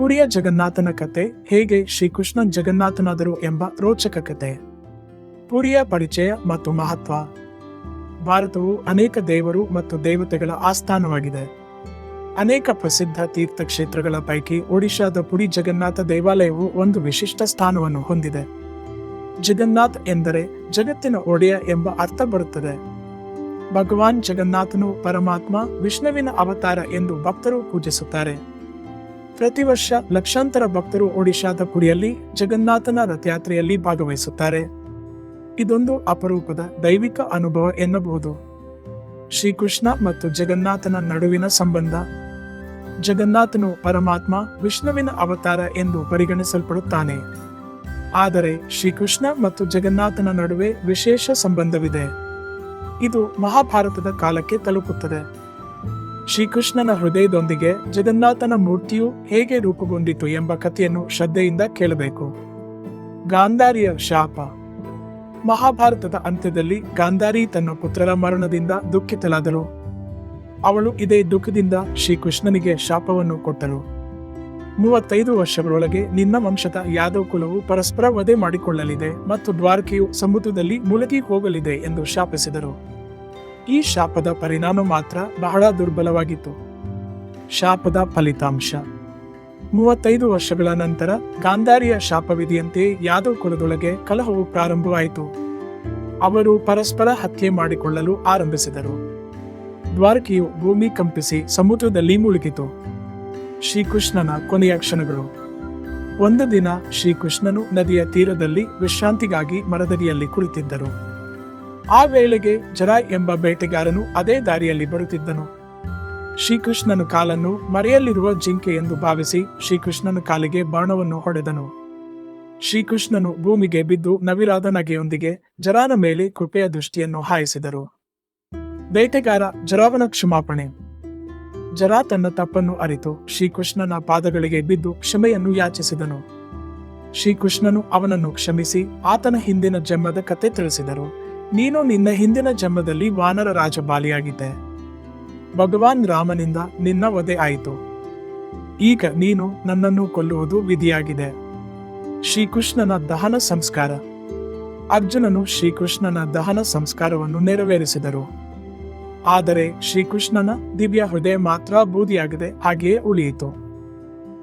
ಪುರಿಯ ಜಗನ್ನಾಥನ ಕತೆ ಹೇಗೆ ಶ್ರೀಕೃಷ್ಣ ಜಗನ್ನಾಥನಾದರು ಎಂಬ ರೋಚಕ ಕತೆ. ಪುರಿಯ ಪರಿಚಯ ಮತ್ತು ಮಹತ್ವ. ಭಾರತವು ಅನೇಕ ದೇವರು ಮತ್ತು ದೇವತೆಗಳ ಆಸ್ಥಾನವಾಗಿದೆ. ಅನೇಕ ಪ್ರಸಿದ್ಧ ತೀರ್ಥಕ್ಷೇತ್ರಗಳ ಪೈಕಿ ಒಡಿಶಾದ ಪುರಿ ಜಗನ್ನಾಥ ದೇವಾಲಯವು ಒಂದು ವಿಶಿಷ್ಟ ಸ್ಥಾನವನ್ನು ಹೊಂದಿದೆ. ಜಗನ್ನಾಥ್ ಎಂದರೆ ಜಗತ್ತಿನ ಒಡೆಯ ಎಂಬ ಅರ್ಥ ಬರುತ್ತದೆ. ಭಗವಾನ್ ಜಗನ್ನಾಥನು ಪರಮಾತ್ಮ ವಿಷ್ಣುವಿನ ಅವತಾರ ಎಂದು ಭಕ್ತರು ಪೂಜಿಸುತ್ತಾರೆ. ಪ್ರತಿ ವರ್ಷ ಲಕ್ಷಾಂತರ ಭಕ್ತರು ಒಡಿಶಾದ ಪುರಿಯಲ್ಲಿ ಜಗನ್ನಾಥನ ರಥಯಾತ್ರೆಯಲ್ಲಿ ಭಾಗವಹಿಸುತ್ತಾರೆ. ಇದೊಂದು ಅಪರೂಪದ ದೈವಿಕ ಅನುಭವ ಎನ್ನಬಹುದು. ಶ್ರೀಕೃಷ್ಣ ಮತ್ತು ಜಗನ್ನಾಥನ ನಡುವಿನ ಸಂಬಂಧ. ಜಗನ್ನಾಥನು ಪರಮಾತ್ಮ, ವಿಷ್ಣುವಿನ ಅವತಾರ ಎಂದು ಪರಿಗಣಿಸಲ್ಪಡುತ್ತಾನೆ. ಆದರೆ ಶ್ರೀಕೃಷ್ಣ ಮತ್ತು ಜಗನ್ನಾಥನ ನಡುವೆ ವಿಶೇಷ ಸಂಬಂಧವಿದೆ. ಇದು ಮಹಾಭಾರತದ ಕಾಲಕ್ಕೆ ತಲುಪುತ್ತದೆ. ಶ್ರೀಕೃಷ್ಣನ ಹೃದಯದೊಂದಿಗೆ ಜಗನ್ನಾಥನ ಮೂರ್ತಿಯು ಹೇಗೆ ರೂಪುಗೊಂಡಿತು ಎಂಬ ಕಥೆಯನ್ನು ಶ್ರದ್ಧೆಯಿಂದ ಕೇಳಬೇಕು. ಗಾಂಧಾರಿಯ ಶಾಪ. ಮಹಾಭಾರತದ ಅಂತ್ಯದಲ್ಲಿ ಗಾಂಧಾರಿ ತನ್ನ ಪುತ್ರರ ಮರಣದಿಂದ ದುಃಖಿತಳಾದಳು. ಅವಳು ಇದೇ ದುಃಖದಿಂದ ಶ್ರೀಕೃಷ್ಣನಿಗೆ ಶಾಪವನ್ನು ಕೊಟ್ಟಳು. ಮೂವತ್ತೈದು ವರ್ಷಗಳೊಳಗೆ ನಿನ್ನ ವಂಶದ ಯಾದವ್ ಕುಲವು ಪರಸ್ಪರ ವಧೆ ಮಾಡಿಕೊಳ್ಳಲಿದೆ ಮತ್ತು ದ್ವಾರಕೆಯು ಸಮುದ್ರದಲ್ಲಿ ಮುಳುಗಿ ಹೋಗಲಿದೆ ಎಂದು ಶಾಪಿಸಿದರು. ಈ ಶಾಪದ ಪರಿಣಾಮ ಮಾತ್ರ ಬಹಳ ದುರ್ಬಲವಾಗಿತ್ತು. ಶಾಪದ ಫಲಿತಾಂಶ. ಮೂವತ್ತೈದು ವರ್ಷಗಳ ನಂತರ ಗಾಂಧಾರಿಯ ಶಾಪವಿಧಿಯಂತೆ ಯಾದವ್ ಕುಲದೊಳಗೆ ಕಲಹವು ಪ್ರಾರಂಭವಾಯಿತು. ಅವರು ಪರಸ್ಪರ ಹತ್ಯೆ ಮಾಡಿಕೊಳ್ಳಲು ಆರಂಭಿಸಿದರು. ದ್ವಾರಕೆಯು ಭೂಮಿ ಕಂಪಿಸಿ ಸಮುದ್ರದಲ್ಲಿ ಮುಳುಗಿತು. ಶ್ರೀಕೃಷ್ಣನ ಕೊನೆಯ ಕ್ಷಣಗಳು. ಒಂದು ದಿನ ಶ್ರೀಕೃಷ್ಣನು ನದಿಯ ತೀರದಲ್ಲಿ ವಿಶ್ರಾಂತಿಗಾಗಿ ಮರದಡಿಯಲ್ಲಿ ಕುಳಿತಿದ್ದರು. ಆ ವೇಳೆಗೆ ಜರ ಎಂಬ ಬೇಟೆಗಾರನು ಅದೇ ದಾರಿಯಲ್ಲಿ ಬರುತ್ತಿದ್ದನು. ಶ್ರೀಕೃಷ್ಣನ ಕಾಲನ್ನು ಮರೆಯಲ್ಲಿರುವ ಜಿಂಕೆ ಎಂದು ಭಾವಿಸಿ ಶ್ರೀಕೃಷ್ಣನ ಕಾಲಿಗೆ ಬಾಣವನ್ನು ಹೊಡೆದನು. ಶ್ರೀಕೃಷ್ಣನು ಭೂಮಿಗೆ ಬಿದ್ದು ನವಿರಾದ ನಗೆಯೊಂದಿಗೆ ಜರಾನ ಮೇಲೆ ಕೃಪೆಯ ದೃಷ್ಟಿಯನ್ನು ಹಾಯಿಸಿದರು. ಬೇಟೆಗಾರ ಜರಾವನ ಕ್ಷಮಾಪಣೆ. ಜರಾ ತನ್ನ ತಪ್ಪನ್ನು ಅರಿತು ಶ್ರೀಕೃಷ್ಣನ ಪಾದಗಳಿಗೆ ಬಿದ್ದು ಕ್ಷಮೆಯನ್ನು ಯಾಚಿಸಿದನು. ಶ್ರೀಕೃಷ್ಣನು ಅವನನ್ನು ಕ್ಷಮಿಸಿ ಆತನ ಹಿಂದಿನ ಜನ್ಮದ ಕತೆ ತಿಳಿಸಿದರು. ನೀನು ನಿನ್ನ ಹಿಂದಿನ ಜನ್ಮದಲ್ಲಿ ವಾನರ ರಾಜ ಬಾಲಿಯಾಗಿದ್ದೆ ಭಗವಾನ್ ರಾಮನಿಂದ ನಿನ್ನ ವಧೆ ಆಯಿತು. ಈಗ ನೀನು ನನ್ನನ್ನು ಕೊಲ್ಲುವುದು ವಿಧಿಯಾಗಿದೆ. ಶ್ರೀಕೃಷ್ಣನ ದಹನ ಸಂಸ್ಕಾರ. ಅರ್ಜುನನು ಶ್ರೀಕೃಷ್ಣನ ದಹನ ಸಂಸ್ಕಾರವನ್ನು ನೆರವೇರಿಸಿದರು. ಆದರೆ ಶ್ರೀಕೃಷ್ಣನ ದಿವ್ಯ ಹೃದಯ ಮಾತ್ರ ಬೂದಿಯಾಗದೆ ಹಾಗೆಯೇ ಉಳಿಯಿತು.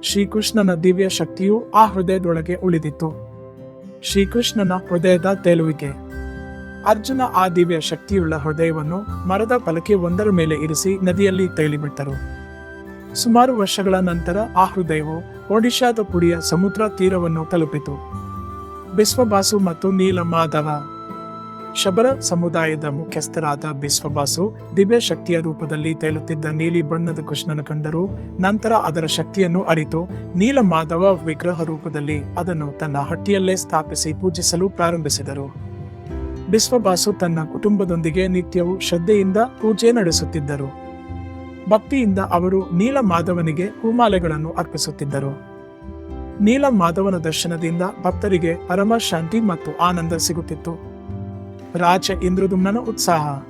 ಶ್ರೀಕೃಷ್ಣನ ದಿವ್ಯ ಶಕ್ತಿಯು ಆ ಹೃದಯದೊಳಗೆ ಉಳಿದಿತ್ತು. ಶ್ರೀಕೃಷ್ಣನ ಹೃದಯದ ತೇಲುವಿಕೆ. ಅರ್ಜುನ ಆ ದಿವ್ಯ ಶಕ್ತಿಯುಳ್ಳ ಹೃದಯವನ್ನು ಮರದ ಪಲಕೆ ಒಂದರ ಮೇಲೆ ಇರಿಸಿ ನದಿಯಲ್ಲಿ ತೈಲಿಬಿಟ್ಟರು. ಸುಮಾರು ವರ್ಷಗಳ ನಂತರ ಆ ಹೃದಯವು ಒಡಿಶಾದ ಪುರಿಯ ಸಮುದ್ರ ತೀರವನ್ನು ತಲುಪಿತು. ಬಿಸ್ವಬಾಸು ಮತ್ತು ನೀಲಮಾಧವ. ಶಬರ ಸಮುದಾಯದ ಮುಖ್ಯಸ್ಥರಾದ ಬಿಸ್ವಬಾಸು ದಿವ್ಯ ಶಕ್ತಿಯ ರೂಪದಲ್ಲಿ ತೇಲುತ್ತಿದ್ದ ನೀಲಿ ಬಣ್ಣದ ಕೃಷ್ಣನ ಕಂಡರು ನಂತರ ಅದರ ಶಕ್ತಿಯನ್ನು ಅರಿತು ನೀಲಮಾಧವ ವಿಗ್ರಹ ರೂಪದಲ್ಲಿ ಅದನ್ನು ತನ್ನ ಹಟ್ಟಿಯಲ್ಲೇ ಸ್ಥಾಪಿಸಿ ಪೂಜಿಸಲು ಪ್ರಾರಂಭಿಸಿದರು. ಬಿಸ್ವಬಾಸು ತನ್ನ ಕುಟುಂಬದೊಂದಿಗೆ ನಿತ್ಯವೂ ಶ್ರದ್ಧೆಯಿಂದ ಪೂಜೆ ನಡೆಸುತ್ತಿದ್ದರು. ಭಕ್ತಿಯಿಂದ ಅವರು ನೀಲ ಮಾಧವನಿಗೆ ಹೂಮಾಲೆಗಳನ್ನು ಅರ್ಪಿಸುತ್ತಿದ್ದರು. ನೀಲ ಮಾಧವನ ದರ್ಶನದಿಂದ ಭಕ್ತರಿಗೆ ಪರಮ ಶಾಂತಿ ಮತ್ತು ಆನಂದ ಸಿಗುತ್ತಿತ್ತು. ರಾಜ ಇಂದ್ರದುಮ್ನನ ಉತ್ಸಾಹ.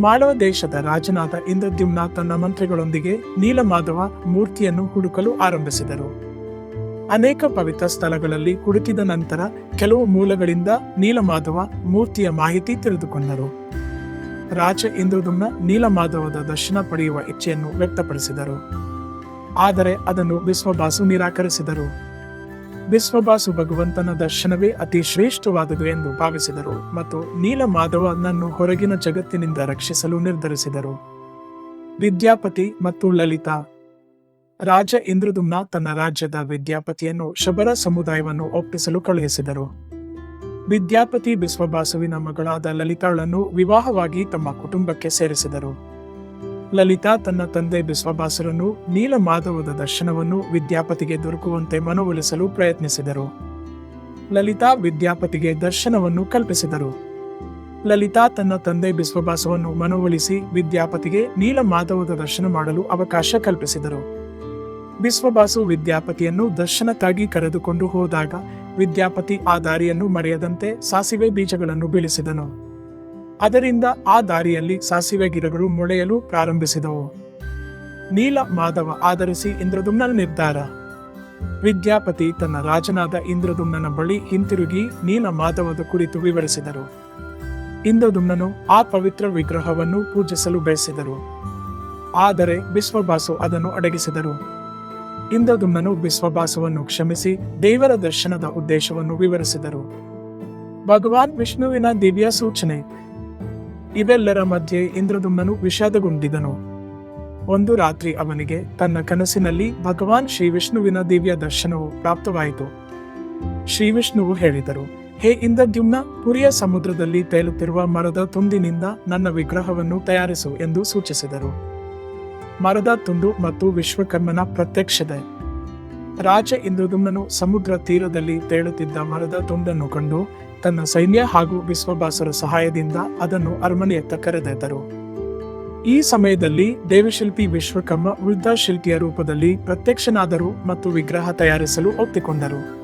ಮಾಳವ ದೇಶದ ರಾಜನಾದ ಇಂದ್ರದ್ಯುಮ್ನ ತನ್ನ ಮಂತ್ರಿಗಳೊಂದಿಗೆ ನೀಲಮಾಧವ ಮೂರ್ತಿಯನ್ನು ಹುಡುಕಲು ಆರಂಭಿಸಿದರು. ಅನೇಕ ಪವಿತ್ರ ಸ್ಥಳಗಳಲ್ಲಿ ಹುಡುಕಿದ ನಂತರ ಕೆಲವು ಮೂಲಗಳಿಂದ ನೀಲಮಾಧವ ಮೂರ್ತಿಯ ಮಾಹಿತಿ ತಿಳಿದುಕೊಂಡರು. ರಾಜ ಇಂದ್ರದುಮ್ನ ನೀಲಮಾಧವದ ದರ್ಶನ ಪಡೆಯುವ ಇಚ್ಛೆಯನ್ನು ವ್ಯಕ್ತಪಡಿಸಿದರು. ಆದರೆ ಅದನ್ನು ಬಿಸ್ವಬಾಸು ನಿರಾಕರಿಸಿದರು. ಬಿಸ್ವಬಾಸು ಭಗವಂತನ ದರ್ಶನವೇ ಅತಿ ಶ್ರೇಷ್ಠವಾದುದು ಎಂದು ಭಾವಿಸಿದರು ಮತ್ತು ನೀಲಮಾಧವನನ್ನು ಹೊರಗಿನ ಜಗತ್ತಿನಿಂದ ರಕ್ಷಿಸಲು ನಿರ್ಧರಿಸಿದರು. ವಿದ್ಯಾಪತಿ ಮತ್ತು ಲಲಿತಾ ರಾಜ ಇಂದ್ರದುಮ್ನ ತನ್ನ ರಾಜ್ಯದ ವಿದ್ಯಾಪತಿಯನ್ನು ಶಬರ ಸಮುದಾಯವನ್ನು ಒಪ್ಪಿಸಲು ಕಳುಹಿಸಿದರು. ವಿದ್ಯಾಪತಿ ಬಿಸ್ವಬಾಸುವಿನ ಮಗಳಾದ ಲಲಿತಾಳನ್ನು ವಿವಾಹವಾಗಿ ತಮ್ಮ ಕುಟುಂಬಕ್ಕೆ ಸೇರಿಸಿದರು. ಲಲಿತಾ ತನ್ನ ತಂದೆ ಬಿಸ್ವಬಾಸರನ್ನು ನೀಲಮಾಧವದ ದರ್ಶನವನ್ನು ವಿದ್ಯಾಪತಿಗೆ ದೊರಕುವಂತೆ ಮನವೊಲಿಸಲು ಪ್ರಯತ್ನಿಸಿದರು. ಲಲಿತಾ ವಿದ್ಯಾಪತಿಗೆ ದರ್ಶನವನ್ನು ಕಲ್ಪಿಸಿದರು. ಲಲಿತಾ ತನ್ನ ತಂದೆ ಬಿಸ್ವಬಾಸವನ್ನು ಮನವೊಲಿಸಿ ವಿದ್ಯಾಪತಿಗೆ ನೀಲಮಾಧವದ ದರ್ಶನ ಮಾಡಲು ಅವಕಾಶ ಕಲ್ಪಿಸಿದರು. ಬಿಸ್ವಬಾಸು ವಿದ್ಯಾಪತಿಯನ್ನು ದರ್ಶನಕ್ಕಾಗಿ ಕರೆದುಕೊಂಡು ಹೋದಾಗ ವಿದ್ಯಾಪತಿ ಆ ದಾರಿಯನ್ನು ಮರೆಯದಂತೆ ಸಾಸಿವೆ ಬೀಜಗಳನ್ನು ಬೀಳಿಸಿದನು. ಅದರಿಂದ ಆ ದಾರಿಯಲ್ಲಿ ಸಾಸಿವೆ ಗಿಡಗಳು ಮೊಳೆಯಲು ಪ್ರಾರಂಭಿಸಿದವು. ನೀಲ ಮಾಧವ ಆಧರಿಸಿ ಇಂದ್ರದುಮ್ನನ ನಿರ್ಧಾರ. ವಿದ್ಯಾಪತಿ ತನ್ನ ರಾಜನಾದ ಇಂದ್ರದುಮ್ನನ ಬಳಿ ಹಿಂತಿರುಗಿ ನೀಲ ಮಾಧವದ ಕುರಿತು ವಿವರಿಸಿದರು. ಇಂದ್ರದುಮ್ನನು ಆ ಪವಿತ್ರ ವಿಗ್ರಹವನ್ನು ಪೂಜಿಸಲು ಬಯಸಿದರು. ಆದರೆ ವಿಶ್ವಬಾಸು ಅದನ್ನು ಅಡಗಿಸಿದರು. ಇಂದ್ರದುಮ್ನನು ವಿಶ್ವಭಾಸವನ್ನು ಕ್ಷಮಿಸಿ ದೇವರ ದರ್ಶನದ ಉದ್ದೇಶವನ್ನು ವಿವರಿಸಿದರು. ಭಗವಾನ್ ವಿಷ್ಣುವಿನ ದಿವ್ಯ ಸೂಚನೆ. ಇವೆಲ್ಲರ ಮಧ್ಯೆ ಇಂದ್ರದುಮ್ನನು ವಿಷಾದಗೊಂಡಿದನು. ಒಂದು ರಾತ್ರಿ ಅವನಿಗೆ ತನ್ನ ಕನಸಿನಲ್ಲಿ ಭಗವಾನ್ ಶ್ರೀ ವಿಷ್ಣುವಿನ ದಿವ್ಯ ದರ್ಶನವು ಪ್ರಾಪ್ತವಾಯಿತು. ಶ್ರೀ ವಿಷ್ಣುವು ಹೇಳಿದರು, ಹೇ ಇಂದ್ರದ್ಯುಮ್ನ, ಪುರಿಯ ಸಮುದ್ರದಲ್ಲಿ ತೇಲುತ್ತಿರುವ ಮರದ ತುಂದಿನಿಂದ ನನ್ನ ವಿಗ್ರಹವನ್ನು ತಯಾರಿಸು ಎಂದು ಸೂಚಿಸಿದರು. ಮರದ ತುಂಡು ಮತ್ತು ವಿಶ್ವಕರ್ಮನ ಪ್ರತ್ಯಕ್ಷತೆ. ರಾಜ ಇಂದ್ರದುಮ್ನನು ಸಮುದ್ರ ತೀರದಲ್ಲಿ ತೇಳುತ್ತಿದ್ದ ಮರದ ತುಂಡನ್ನು ಕಂಡು ತನ್ನ ಸೈನ್ಯ ಹಾಗೂ ವಿಶ್ವಭಾಸರ ಸಹಾಯದಿಂದ ಅದನ್ನು ಅರಮನೆಯತ್ತ ಕರೆದೊಯ್ದರು ಈ ಸಮಯದಲ್ಲಿ ದೇವಶಿಲ್ಪಿ ವಿಶ್ವಕರ್ಮ ವೃದ್ಧ ಶಿಲ್ಪಿಯ ರೂಪದಲ್ಲಿ ಪ್ರತ್ಯಕ್ಷನಾದರು ಮತ್ತು ವಿಗ್ರಹ ತಯಾರಿಸಲು ಒಪ್ಪಿಕೊಂಡರು.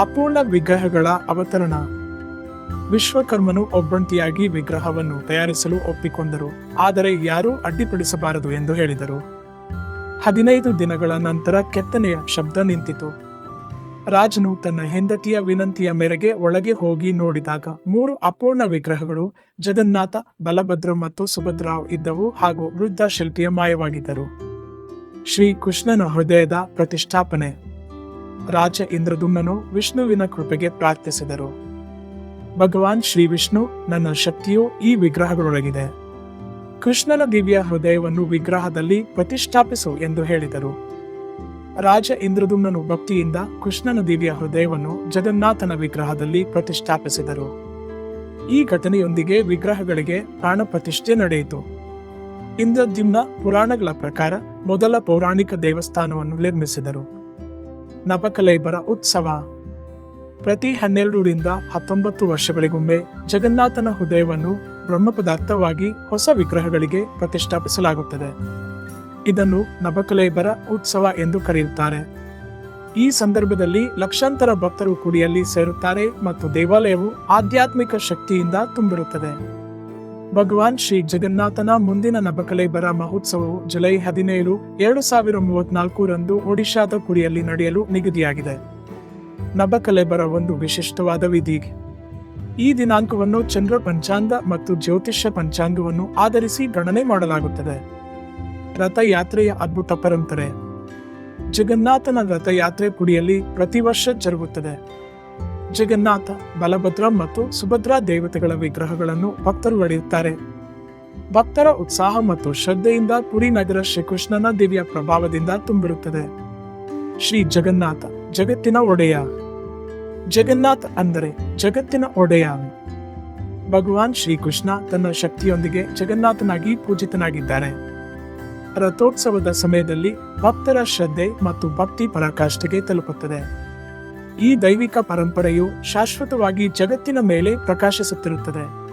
ಅಪೂರ್ಣ ವಿಗ್ರಹಗಳ ಅವತರಣ ವಿಶ್ವಕರ್ಮನು ಒಬ್ಬಂಟಿಯಾಗಿ ವಿಗ್ರಹವನ್ನು ತಯಾರಿಸಲು ಒಪ್ಪಿಕೊಂಡರು, ಆದರೆ ಯಾರೂ ಅಡ್ಡಿಪಡಿಸಬಾರದು ಎಂದು ಹೇಳಿದರು. ಹದಿನೈದು ದಿನಗಳ ನಂತರ ಕೆತ್ತನೆಯ ಶಬ್ದ ನಿಂತಿತು. ರಾಜನು ತನ್ನ ಹೆಂಡತಿಯ ವಿನಂತಿಯ ಮೇರೆಗೆ ಒಳಗೆ ಹೋಗಿ ನೋಡಿದಾಗ ಮೂರು ಅಪೂರ್ಣ ವಿಗ್ರಹಗಳು, ಜಗನ್ನಾಥ, ಬಲಭದ್ರ ಮತ್ತು ಸುಭದ್ರಾವ್ ಇದ್ದವು ಹಾಗೂ ವೃದ್ಧ ಶಿಲ್ಪಿಯ ಮಾಯವಾಗಿದ್ದರು. ಶ್ರೀ ಕೃಷ್ಣನ ಹೃದಯದ ಪ್ರತಿಷ್ಠಾಪನೆ. ರಾಜ ಇಂದ್ರದುಮ್ಮನು ವಿಷ್ಣುವಿನ ಕೃಪೆಗೆ ಪ್ರಾರ್ಥಿಸಿದರು. ಭಗವಾನ್ ಶ್ರೀ ವಿಷ್ಣು ನನ್ನ ಶಕ್ತಿಯು ಈ ವಿಗ್ರಹಗಳೊಳಗಿದೆ. ಕೃಷ್ಣನ ದಿವ್ಯ ಹೃದಯವನ್ನು ವಿಗ್ರಹದಲ್ಲಿ ಪ್ರತಿಷ್ಠಾಪಿಸು ಎಂದು ಹೇಳಿದರು. ರಾಜ ಇಂದ್ರದುಮ್ನನು ಭಕ್ತಿಯಿಂದ ಕೃಷ್ಣನ ದಿವ್ಯ ಹೃದಯವನ್ನು ಜಗನ್ನಾಥನ ವಿಗ್ರಹದಲ್ಲಿ ಪ್ರತಿಷ್ಠಾಪಿಸಿದರು. ಈ ಘಟನೆಯೊಂದಿಗೆ ವಿಗ್ರಹಗಳಿಗೆ ಪ್ರಾಣ ಪ್ರತಿಷ್ಠೆ ನಡೆಯಿತು. ಇಂದ್ರದ್ಯುಮ್ನ ಪುರಾಣಗಳ ಪ್ರಕಾರ ಮೊದಲ ಪೌರಾಣಿಕ ದೇವಸ್ಥಾನವನ್ನು ನಿರ್ಮಿಸಿದರು. ನವಕಲೇಬರ ಉತ್ಸವ. ಪ್ರತಿ ಹನ್ನೆರಡರಿಂದ ಹತ್ತೊಂಬತ್ತು ವರ್ಷಗಳಿಗೊಮ್ಮೆ ಜಗನ್ನಾಥನ ಹೃದಯವನ್ನು ಬ್ರಹ್ಮ ಪದಾರ್ಥವಾಗಿ ಹೊಸ ವಿಗ್ರಹಗಳಿಗೆ ಪ್ರತಿಷ್ಠಾಪಿಸಲಾಗುತ್ತದೆ. ಇದನ್ನು ನಬಕಲೇಬರ ಉತ್ಸವ ಎಂದು ಕರೆಯುತ್ತಾರೆ. ಈ ಸಂದರ್ಭದಲ್ಲಿ ಲಕ್ಷಾಂತರ ಭಕ್ತರು ಕುಡಿಯಲ್ಲಿ ಸೇರುತ್ತಾರೆ ಮತ್ತು ದೇವಾಲಯವು ಆಧ್ಯಾತ್ಮಿಕ ಶಕ್ತಿಯಿಂದ ತುಂಬಿರುತ್ತದೆ. ಭಗವಾನ್ ಶ್ರೀ ಜಗನ್ನಾಥನ ಮುಂದಿನ ನಬಕಲೇಬರ ಮಹೋತ್ಸವವು ಜುಲೈ ಹದಿನೇಳು, ಎರಡು ಸಾವಿರ ಮೂವತ್ನಾಲ್ಕರಂದು ಒಡಿಶಾದ ಕುಡಿಯಲ್ಲಿ ನಡೆಯಲು ನಿಗದಿಯಾಗಿದೆ. ನಬಕಲೇಬರ ಒಂದು ವಿಶಿಷ್ಟವಾದ ವಿಧಿ ಈ ದಿನಾಂಕವನ್ನು ಚಂದ್ರ ಪಂಚಾಂಗ ಮತ್ತು ಜ್ಯೋತಿಷ್ಯ ಪಂಚಾಂಗವನ್ನು ಆಧರಿಸಿ ಗಣನೆ ಮಾಡಲಾಗುತ್ತದೆ. ರಥಯಾತ್ರೆಯ ಅದ್ಭುತ ಪರಂಪರೆ. ಜಗನ್ನಾಥನ ರಥಯಾತ್ರೆ ಕುಡಿಯಲ್ಲಿ ಪ್ರತಿ ವರ್ಷ ಜರುಗುತ್ತದೆ. ಜಗನ್ನಾಥ, ಬಲಭದ್ರ ಮತ್ತು ಸುಭದ್ರಾ ದೇವತೆಗಳ ವಿಗ್ರಹಗಳನ್ನು ಭಕ್ತರು ಒಡೆಯುತ್ತಾರೆ. ಭಕ್ತರ ಉತ್ಸಾಹ ಮತ್ತು ಶ್ರದ್ಧೆಯಿಂದ ಪುರಿ ನಗರ ಶ್ರೀಕೃಷ್ಣನ ದಿವ್ಯ ಪ್ರಭಾವದಿಂದ ತುಂಬಿರುತ್ತದೆ. ಶ್ರೀ ಜಗನ್ನಾಥ ಜಗತ್ತಿನ ಒಡೆಯ. ಜಗನ್ನಾಥ್ ಅಂದರೆ ಜಗತ್ತಿನ ಒಡೆಯ. ಭಗವಾನ್ ಶ್ರೀಕೃಷ್ಣ ತನ್ನ ಶಕ್ತಿಯೊಂದಿಗೆ ಜಗನ್ನಾಥನಾಗಿ ಪೂಜಿತನಾಗಿದ್ದಾರೆ. ರಥೋತ್ಸವದ ಸಮಯದಲ್ಲಿ ಭಕ್ತರ ಶ್ರದ್ಧೆ ಮತ್ತು ಭಕ್ತಿ ಪರಾಕಾಷ್ಠೆಗೆ ತಲುಪುತ್ತದೆ. ಈ ದೈವಿಕ ಪರಂಪರೆಯು ಶಾಶ್ವತವಾಗಿ ಜಗತ್ತಿನ ಮೇಲೆ ಪ್ರಕಾಶಿಸುತ್ತಿರುತ್ತದೆ.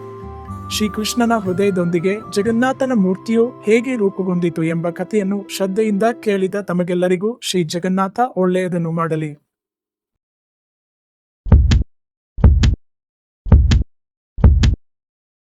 ಶ್ರೀಕೃಷ್ಣನ ಹೃದಯದೊಂದಿಗೆ ಜಗನ್ನಾಥನ ಮೂರ್ತಿಯು ಹೇಗೆ ರೂಪುಗೊಂಡಿತು ಎಂಬ ಕಥೆಯನ್ನು ಶ್ರದ್ಧೆಯಿಂದ ಕೇಳಿದ ತಮಗೆಲ್ಲರಿಗೂ ಶ್ರೀ ಜಗನ್ನಾಥ ಒಳ್ಳೆಯದನ್ನು ಮಾಡಲಿ.